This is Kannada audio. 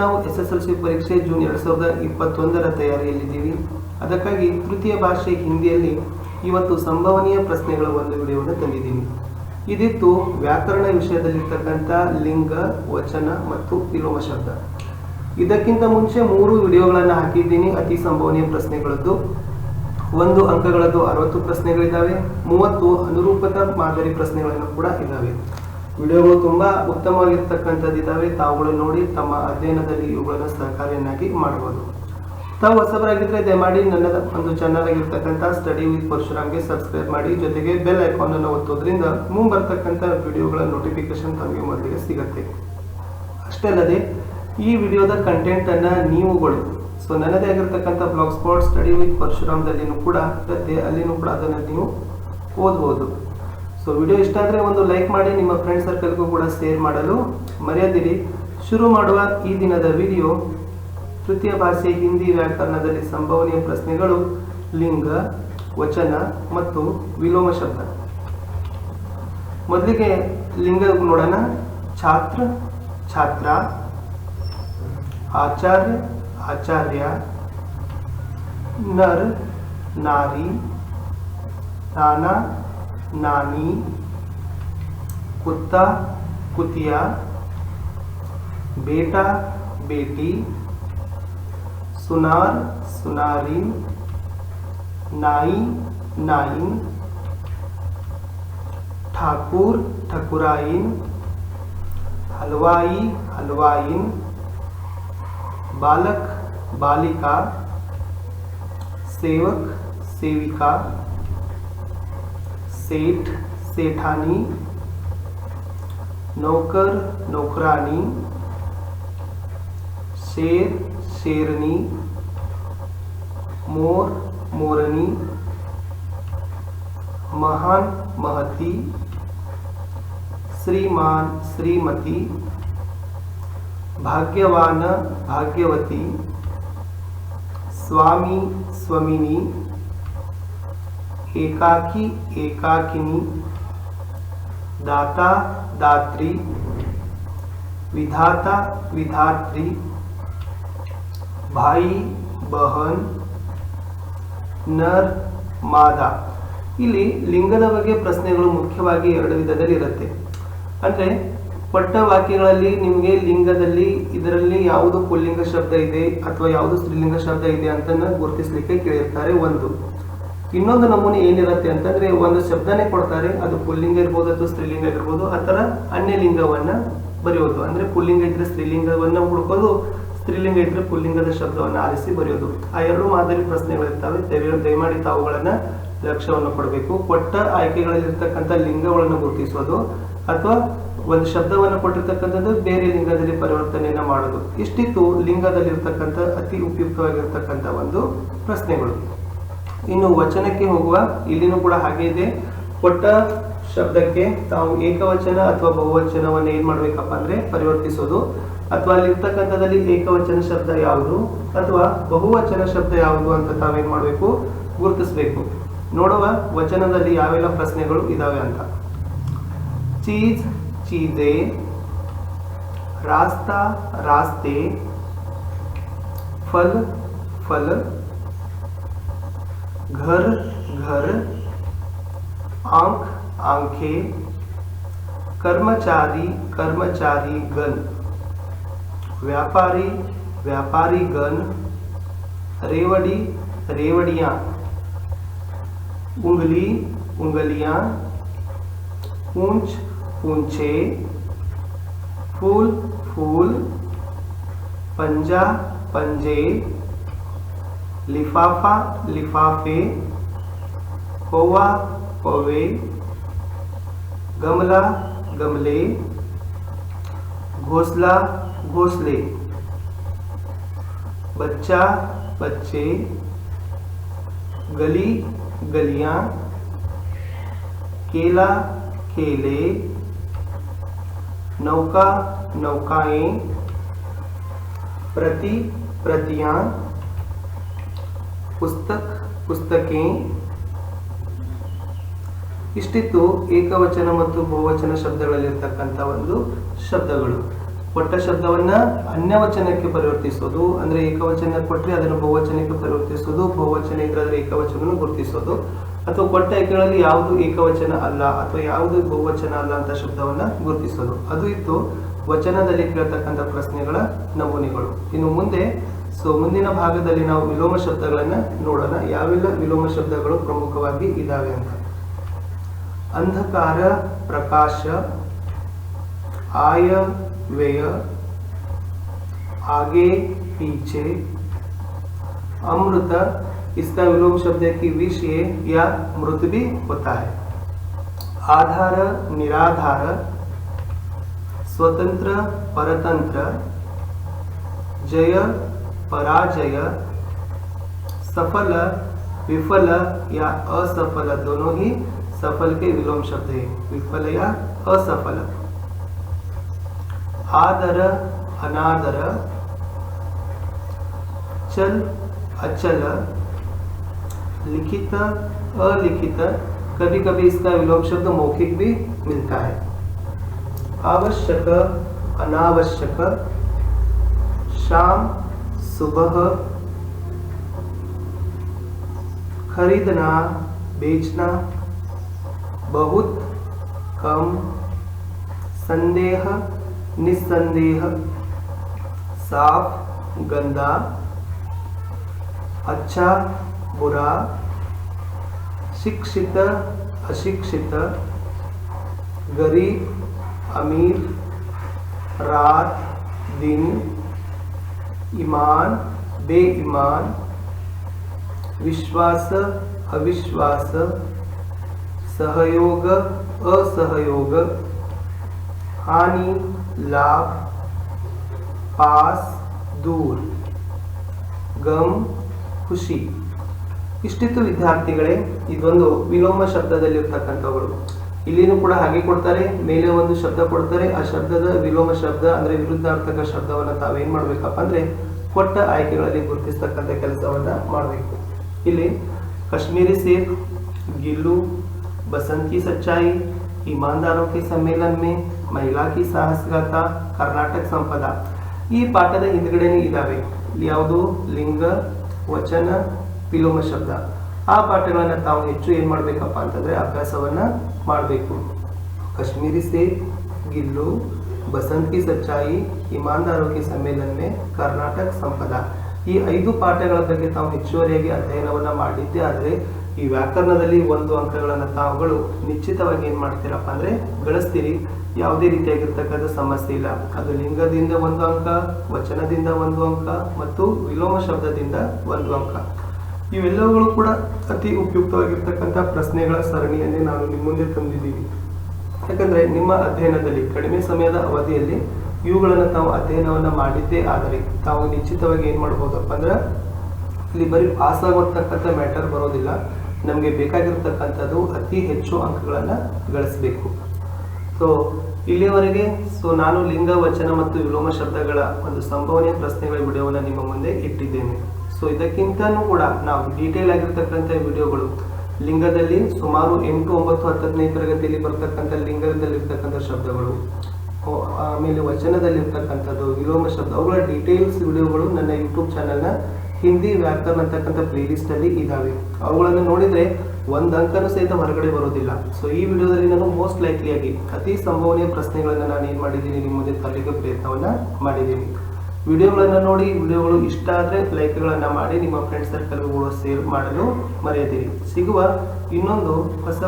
ನಾವು ಎಸ್ ಎಸ್ ಎಲ್ ಸಿ ಪರೀಕ್ಷೆ ಜೂನ್ ಎರಡು ಸಾವಿರದ ಇಪ್ಪತ್ತೊಂದರ ತಯಾರಿಯಲ್ಲಿದ್ದೀವಿ. ಅದಕ್ಕಾಗಿ ತೃತೀಯ ಭಾಷೆ ಹಿಂದಿಯಲ್ಲಿ ಇವತ್ತು ಸಂಭವನೀಯ ಪ್ರಶ್ನೆಗಳ ಒಂದು ವಿಡಿಯೋವನ್ನು ತಂದಿದ್ದೀನಿ. ಇದಿತ್ತು ವ್ಯಾಕರಣ ವಿಷಯದಲ್ಲಿರ್ತಕ್ಕಂಥ ಲಿಂಗ, ವಚನ ಮತ್ತು ವಿಲೋಮ ಶಬ್ದ. ಇದಕ್ಕಿಂತ ಮುಂಚೆ ಮೂರು ವಿಡಿಯೋಗಳನ್ನು ಹಾಕಿದ್ದೀನಿ, ಅತಿ ಸಂಭವನೀಯ ಪ್ರಶ್ನೆಗಳದ್ದು. ಒಂದು ಅಂಕಗಳದ್ದು ಅರವತ್ತು ಪ್ರಶ್ನೆಗಳಿದ್ದಾವೆ, ಮೂವತ್ತು ಅನುರೂಪದ ಮಾದರಿ ಪ್ರಶ್ನೆಗಳನ್ನು ಕೂಡ ಇದ್ದಾವೆ. ವಿಡಿಯೋಗಳು ತುಂಬಾ ಉತ್ತಮವಾಗಿರ್ತಕ್ಕಂಥದ್ದು ಇದ್ದಾವೆ. ತಾವುಗಳು ನೋಡಿ ತಮ್ಮ ಅಧ್ಯಯನದಲ್ಲಿ ಇವುಗಳನ್ನು ಸಹಕಾರಿಯನ್ನಾಗಿ ಮಾಡಬಹುದು. ತಾವು ಹೊಸಬರಾಗಿದ್ದರೆ ದಯಮಾಡಿ ನನ್ನ ಒಂದು ಚಾನಲ್ ಆಗಿರ್ತಕ್ಕಂಥ ಸ್ಟಡಿ ವಿತ್ ಪರಶುರಾಮ್ಗೆ ಸಬ್ಸ್ಕ್ರೈಬ್ ಮಾಡಿ. ಜೊತೆಗೆ ಬೆಲ್ ಐಕಾನ್ ಅನ್ನು ಒತ್ತೋದ್ರಿಂದ ಮುಂಬರ್ತಕ್ಕಂಥ ವಿಡಿಯೋಗಳ ನೋಟಿಫಿಕೇಶನ್ ತಮಗೆ ಮೊದಲಿಗೆ ಸಿಗುತ್ತೆ. ಅಷ್ಟೇ ಅಲ್ಲದೆ, ಈ ವಿಡಿಯೋದ ಕಂಟೆಂಟ್ ಅನ್ನ ನೀವುಗಳು ಸೊ ನನ್ನದೇ ಆಗಿರ್ತಕ್ಕಂಥ ಬ್ಲಾಗ್ ಸ್ಪಾಟ್ ಸ್ಟಡಿ ವಿತ್ ಪರಶುರಾಮ್ದಲ್ಲಿನೂ ಕೂಡ ಇರುತ್ತೆ ಅಲ್ಲಿನೂ ಕೂಡ ಅದನ್ನು ನೀವು ಓದ್ಬೋದು. ಸೊ ವಿಡಿಯೋ ಇಷ್ಟ ಆದರೆ ಒಂದು ಲೈಕ್ ಮಾಡಿ, ನಿಮ್ಮ ಫ್ರೆಂಡ್ ಸರ್ಕಲ್ಗೂ ಕೂಡ ಶೇರ್ ಮಾಡಲು ಮರೆಯದಿರಿ. ಶುರು ಮಾಡುವ ಈ ದಿನದ ವಿಡಿಯೋ ತೃತೀಯ ಭಾಷೆ ಹಿಂದಿ ವ್ಯಾಕರಣದಲ್ಲಿ ಸಂಭವನೀಯ ಪ್ರಶ್ನೆಗಳು, ಲಿಂಗ, ವಚನ ಮತ್ತು ವಿಲೋಮ ಶಬ್ದ. ಮೊದಲಿಗೆ ಲಿಂಗ ನೋಡೋಣ. ಛಾತ್ರ ಛಾತ್ರ, ಆಚಾರ್ಯ ಆಚಾರ್ಯ, ನರ್, ನಾರಿ ನಾನಾ नानी, कुत्ता, कुतिया, बेटा, बेटी, सुनार, सुनारी, नाई नाइन ठाकुर, ठकुराइन, हलवाई, हलवाइन, बालक, बालिका, सेवक, सेविका सेठ, सेठानी, नौकर, नौकरानी, शेर, शेरनी, मोर, मोरनी, महान, महती, श्रीमान, श्रीमती, भाग्यवान, भाग्यवती, स्वामी, स्वामिनी ಏಕಾಕಿ, ಏಕಾಕಿನಿ, ದಾತಾ, ದಾತ್ರಿ, ವಿಧಾತ, ವಿಧಾತ್ರಿ, ಭಾಯಿ, ಬಹನ್, ನರ್, ಮಾದ. ಇಲ್ಲಿ ಲಿಂಗದ ಬಗ್ಗೆ ಪ್ರಶ್ನೆಗಳು ಮುಖ್ಯವಾಗಿ ಎರಡು ವಿಧದಲ್ಲಿ ಇರುತ್ತೆ. ಅಂದರೆ ಪಟ್ಟ ವಾಕ್ಯಗಳಲ್ಲಿ ನಿಮಗೆ ಲಿಂಗದಲ್ಲಿ ಇದರಲ್ಲಿ ಯಾವುದು ಪುಲ್ಲಿಂಗ ಶಬ್ದ ಇದೆ ಅಥವಾ ಯಾವುದು ಸ್ತ್ರೀಲಿಂಗ ಶಬ್ದ ಇದೆ ಅಂತ ಗುರುತಿಸಲಿಕ್ಕೆ ಕೇಳಿರ್ತಾರೆ ಒಂದು. ಇನ್ನೊಂದು ನಮೂನೆ ಏನಿರುತ್ತೆ ಅಂತಂದ್ರೆ ಒಂದು ಶಬ್ದನೇ ಕೊಡ್ತಾರೆ, ಅದು ಪುಲ್ಲಿಂಗ ಇರ್ಬೋದು ಅಥವಾ ಸ್ತ್ರೀಲಿಂಗ ಇರ್ಬೋದು, ಆ ಥರ ಅನ್ಯಲಿಂಗವನ್ನ ಬರೆಯೋದು. ಅಂದ್ರೆ ಪುಲ್ಲಿಂಗ ಇದ್ರೆ ಸ್ತ್ರೀಲಿಂಗವನ್ನ ಹುಡುಕೋದು, ಸ್ತ್ರೀಲಿಂಗ ಇದ್ರೆ ಪುಲ್ಲಿಂಗದ ಶಬ್ದವನ್ನ ಆರಿಸಿ ಬರೆಯೋದು. ಆ ಎರಡು ಮಾದರಿ ಪ್ರಶ್ನೆಗಳಿರ್ತವೆ. ದಯ ದಯಮಾಡಿ ತಾವುಗಳನ್ನ ಲಕ್ಷ್ಯವನ್ನು ಕೊಡಬೇಕು. ಕೊಟ್ಟ ಆಯ್ಕೆಗಳಲ್ಲಿರ್ತಕ್ಕಂಥ ಲಿಂಗಗಳನ್ನು ಗುರುತಿಸೋದು, ಅಥವಾ ಒಂದು ಶಬ್ದವನ್ನು ಕೊಟ್ಟಿರ್ತಕ್ಕಂಥದ್ದು ಬೇರೆ ಲಿಂಗದಲ್ಲಿ ಪರಿವರ್ತನೆಯನ್ನ ಮಾಡೋದು. ಇಷ್ಟಿತ್ತು ಲಿಂಗದಲ್ಲಿರ್ತಕ್ಕಂಥ ಅತಿ ಉಪಯುಕ್ತವಾಗಿರ್ತಕ್ಕಂಥ ಒಂದು ಪ್ರಶ್ನೆಗಳು. ಇನ್ನು ವಚನಕ್ಕೆ ಹೋಗುವ, ಇಲ್ಲಿನೂ ಕೂಡ ಹಾಗೆ ಇದೆ. ಕೊಟ್ಟ ಶಬ್ದಕ್ಕೆ ತಾವು ಏಕವಚನ ಅಥವಾ ಬಹುವಚನವನ್ನು ಏನ್ ಮಾಡ್ಬೇಕಪ್ಪ ಅಂದ್ರೆ ಪರಿವರ್ತಿಸೋದು. ಅಥವಾ ಅಲ್ಲಿ ಇರ್ತಕ್ಕಂಥದ್ದಲ್ಲಿ ಏಕವಚನ ಶಬ್ದ ಯಾವುದು? ಅಥವಾ ಬಹುವಚನ ಶಬ್ದ ಯಾವುದು ಅಂತ ತಾವೇನ್ ಮಾಡಬೇಕು? ಗುರುತಿಸಬೇಕು. ನೋಡುವ ವಚನದಲ್ಲಿ ಯಾವೆಲ್ಲ ಪ್ರಶ್ನೆಗಳು ಇದಾವೆ ಅಂತ. ಚೀಜ್, ಚೀದೆ, ರಾಸ್ತಾ, ರಾಸ್ತೆ, ಫಲ್ ಫಲ್ घर घर, आँख, आँखें, कर्मचारी कर्मचारी गण। व्यापारी व्यापारी गण। रेवड़ी, रेवड़ियाँ। उंगली, उंगलियाँ। पूंछ, पूंछे। फूल फूल। पंजा, पंजे। लिफाफा लिफाफे कौवा कौवे गमला गमले घोसला घोसले बच्चा बच्चे गली गलियाँ केला केले नौका नौकाएँ प्रति प्रतियाँ ಪುಸ್ತಕ್ ಪುಸ್ತಕಿ. ಇಷ್ಟಿತ್ತು ಏಕವಚನ ಮತ್ತು ಬಹುವಚನ ಶಬ್ದಗಳಲ್ಲಿರ್ತಕ್ಕಂಥ ಒಂದು ಶಬ್ದಗಳು. ಕೊಟ್ಟ ಶಬ್ದವನ್ನ ಅನ್ಯವಚನಕ್ಕೆ ಪರಿವರ್ತಿಸೋದು, ಅಂದ್ರೆ ಏಕವಚನ ಕೊಟ್ಟರೆ ಅದನ್ನು ಬಹುವಚನಕ್ಕೆ ಪರಿವರ್ತಿಸೋದು, ಬಹುವಚನ ಇದ್ರೆ ಅದರ ಏಕವಚನವನ್ನು ಗುರುತಿಸೋದು. ಅಥವಾ ಕೊಟ್ಟ ಏಕಗಳಲ್ಲಿ ಯಾವುದು ಏಕವಚನ ಅಲ್ಲ ಅಥವಾ ಯಾವುದು ಬಹುವಚನ ಅಲ್ಲ ಅಂತ ಶಬ್ದವನ್ನ ಗುರುತಿಸೋದು. ಅದು ಇತ್ತು ವಚನದಲ್ಲಿ ಕೇಳ್ತಕ್ಕಂಥ ಪ್ರಶ್ನೆಗಳ ನಮೂನೆಗಳು. ಇನ್ನು ಮುಂದೆ ಸೊ ಮುಂದಿನ ಭಾಗದಲ್ಲಿ ನಾವು ವಿಲೋಮ ಶಬ್ದಗಳನ್ನ ನೋಡೋಣ ಯಾವೆಲ್ಲ ವಿಲೋಮ ಶಬ್ದಗಳು ಪ್ರಮುಖವಾಗಿ ಇದಾವೆ ಅಂತ ಅಂಧಕಾರ ಪ್ರಕಾಶ आय व्यय आगे पीछे अमृत इसका विलोम शब्द है कि विष ये या मृत भी होता है आधार निराधार स्वतंत्र परतंत्र जय पराजय, सफल, विफल या असफल, दोनों ही सफल के विलोम शब्द है। विफल या असफल। आदर, अनादर, चल, अचल, लिखित, अलिखित कभी कभी इसका विलोम शब्द मौखिक भी मिलता है। आवश्यक, अनावश्यक, शाम सुबह खरीदना, बेचना बहुत कम संदेह निस्संदेह साफ़, गंदा अच्छा बुरा, शिक्षित, अशिक्षित, गरीब, अमीर, रात, दिन ईमान बेईमान विश्वास अविश्वास सहयोग असहयोग हानि लाभ पास दूर ಗಮ್ ಖುಷಿ ಇಷ್ಟಿತ್ತು ವಿದ್ಯಾರ್ಥಿಗಳೇ ಇದೊಂದು ವಿಲೋಮ ಶಬ್ದದಲ್ಲಿರ್ತಕ್ಕಂಥವುಗಳು ಇಲ್ಲಿನೂ ಕೂಡ ಹಾಗೆ ಕೊಡ್ತಾರೆ ಮೇಲೆ ಒಂದು ಶಬ್ದ ಕೊಡ್ತಾರೆ ಆ ಶಬ್ದದ ವಿಲೋಮ ಶಬ್ದ ಅಂದ್ರೆ ವಿರುದ್ಧಾರ್ಥಕ ಶಬ್ದವನ್ನ ತಾವೇನ್ ಮಾಡ್ಬೇಕಪ್ಪ ಅಂದ್ರೆ ಕೊಟ್ಟ ಆಯ್ಕೆಗಳಲ್ಲಿ ಗುರುತಿಸ್ತಕ್ಕಂಥ ಕೆಲಸವನ್ನ ಮಾಡಬೇಕು ಇಲ್ಲಿ ಕಾಶ್ಮೀರಿ ಸೇಬ್ ಗಿಲ್ಲು बसंत की सच्चाई ईमानदारों के सम्मेलन में महिला की ಸಾಹಸಗಾತ ಕರ್ನಾಟಕ ಸಂಪದ ಈ ಪಾಠದ ಹಿಂದ್ಗಡೆನೇ ಇದಾವೆ ಯಾವುದು ಲಿಂಗ ವಚನ ವಿಲೋಮ ಶಬ್ದ ಆ ಪಾಠಗಳನ್ನ ತಾವು ಹೆಚ್ಚು ಏನ್ ಮಾಡ್ಬೇಕಪ್ಪ ಅಂತಂದ್ರೆ ಅಭ್ಯಾಸವನ್ನ ಮಾಡಬೇಕು कश्मीरी से गिल्लू बसंत की सच्चाई ईमानदारों के सम्मेलन में ಕರ್ನಾಟಕ ಸಂಪದ ಈ ಐದು ಪಾಠಗಳ ಬಗ್ಗೆ ತಾವು ಹೆಚ್ಚುವರಿಯಾಗಿ ಅಧ್ಯಯನವನ್ನ ಮಾಡಿದ್ದೇ ಆದರೆ ಈ ವ್ಯಾಕರಣದಲ್ಲಿ ಒಂದು ಅಂಕಗಳನ್ನು ತಾವುಗಳು ನಿಶ್ಚಿತವಾಗಿ ಏನ್ ಮಾಡ್ತೀರಪ್ಪ ಅಂದ್ರೆ ಗಳಿಸ್ತೀರಿ ಯಾವುದೇ ರೀತಿಯಾಗಿರ್ತಕ್ಕಂಥ ಸಮಸ್ಯೆ ಇಲ್ಲ ಅದು ಲಿಂಗದಿಂದ ಒಂದು ಅಂಕ ವಚನದಿಂದ ಒಂದು ಅಂಕ ಮತ್ತು ವಿಲೋಮ ಶಬ್ದದಿಂದ ಒಂದು ಅಂಕ ಇವೆಲ್ಲವುಗಳು ಕೂಡ ಅತಿ ಉಪಯುಕ್ತವಾಗಿರ್ತಕ್ಕಂಥ ಪ್ರಶ್ನೆಗಳ ಸರಣಿಯನ್ನೇ ನಾನು ನಿಮ್ಮ ಮುಂದೆ ತಂದಿದ್ದೀವಿ ಯಾಕಂದ್ರೆ ನಿಮ್ಮ ಅಧ್ಯಯನದಲ್ಲಿ, ಕಡಿಮೆ ಸಮಯದ ಅವಧಿಯಲ್ಲಿ ಇವುಗಳನ್ನು ತಾವು ಅಧ್ಯಯನವನ್ನು ಮಾಡಿದ್ದೇ ಆದರೆ ತಾವು ನಿಶ್ಚಿತವಾಗಿ ಏನು ಮಾಡಬಹುದಪ್ಪ ಅಂದ್ರೆ ಇಲ್ಲಿ ಬರೀ ಪಾಸ್ ಆಗುವಂತಕ್ಕಂಥ ಮ್ಯಾಟರ್ ಬರೋದಿಲ್ಲ. ನಮಗೆ ಬೇಕಾಗಿರ್ತಕ್ಕಂಥದ್ದು ಅತಿ ಹೆಚ್ಚು ಅಂಕಗಳನ್ನು ಗಳಿಸಬೇಕು. ಸೊ ಇಲ್ಲಿಯವರೆಗೆ ಸೊ ನಾನು ಲಿಂಗ ವಚನ ಮತ್ತು ವಿಲೋಮ ಶಬ್ದಗಳ ಒಂದು ಸಂಭವನೀಯ ಪ್ರಶ್ನೆಗಳ ವಿಡಿಯೋವನ್ನು ನಿಮ್ಮ ಮುಂದೆ ಇಟ್ಟಿದ್ದೇನೆ. ಸೊ ಇದಕ್ಕಿಂತನೂ ಕೂಡ ನಾವು ಡೀಟೇಲ್ ಆಗಿರ್ತಕ್ಕಂಥ ವಿಡಿಯೋಗಳು ಲಿಂಗದಲ್ಲಿ ಸುಮಾರು ಎಂಟು ಒಂಬತ್ತು ಹತ್ತನೇ ತರಗತಿಯಲ್ಲಿ ಬರ್ತಕ್ಕಂಥ ಲಿಂಗದಲ್ಲಿರ್ತಕ್ಕಂಥ ಶಬ್ದಗಳು ಆಮೇಲೆ ವಚನದಲ್ಲಿರ್ತಕ್ಕಂಥದ್ದು, ವಿಲೋಮ ಶಬ್ದ, ಅವುಗಳ ಡೀಟೇಲ್ಸ್ ವಿಡಿಯೋಗಳು ನನ್ನ ಯೂಟ್ಯೂಬ್ ಚಾನೆಲ್ನ ಹಿಂದಿ ವ್ಯಾಕರಣ ಅಂತಕ್ಕಂಥ ಪ್ಲೇ ಲಿಸ್ಟಲ್ಲಿ ಇದಾವೆ. ಅವುಗಳನ್ನು ನೋಡಿದ್ರೆ ಒಂದು ಅಂಕನೂ ಸಹಿತ ಹೊರಗಡೆ ಬರೋದಿಲ್ಲ. ಸೊ ಈ ವಿಡಿಯೋದಲ್ಲಿ ನಾನು ಮೋಸ್ಟ್ ಲೈಕ್ಲಿ ಆಗಿ ಅತಿ ಸಂಭವನೀಯ ಪ್ರಶ್ನೆಗಳನ್ನು ನಾನು ಏನು ಮಾಡಿದ್ದೀನಿ, ನಿಮ್ಮ ಮುಂದೆ ತರಲಿಕ್ಕೆ ಪ್ರಯತ್ನವನ್ನು ಮಾಡಿದ್ದೀನಿ. ವಿಡಿಯೋಗಳನ್ನ ನೋಡಿ, ವಿಡಿಯೋಗಳು ಇಷ್ಟ ಆದರೆ ಲೈಕ್ಗಳನ್ನು ಮಾಡಿ ನಿಮ್ಮ ಫ್ರೆಂಡ್ ಸರ್ಕಲ್ಗಳು ಶೇರ್ ಮಾಡಲು ಮರೆಯದಿರಿ. ಸಿಗುವ ಇನ್ನೊಂದು ಹೊಸ